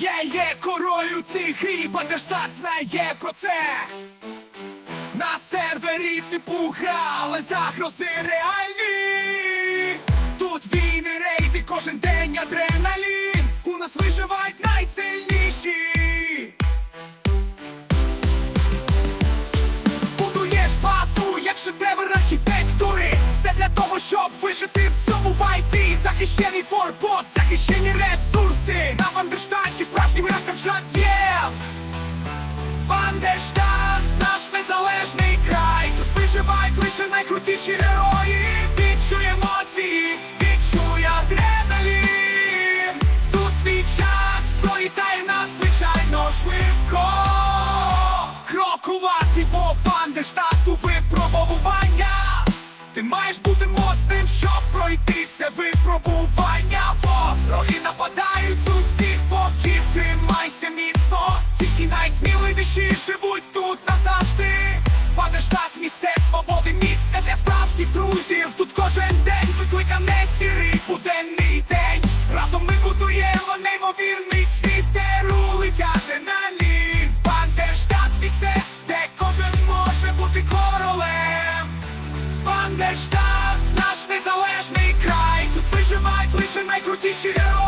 Я є королю цих грі, Бандерштат знає про це. На сервері типу гра, але загрози реальні. Тут війни, рейди, кожен день адреналін. У нас виживають найсильніші. Будуєш базу, як шедевр архітектури Все для того, щоб вижити в цьому вайпі Захищений форпост, захищені Бандерштаті це є Бандерштат, наш незалежний край. Тут виживають лише найкрутіші герої. Відчуй емоції, відчуй адреналін. Тут твій час пролітає надзвичайно швидко. Крокувати по бандерштату випробовування найсміливіші живуть тут назавжди. Бандерштат місце свободи, місце для справжніх друзів. Тут кожен день викликане сірий буденний день. Разом ми будуємо неймовірний світ, де рулить адреналін. Бандерштат місце, де кожен може бути королем. Бандерштат, наш незалежний край. Тут виживають лише найкрутіші герої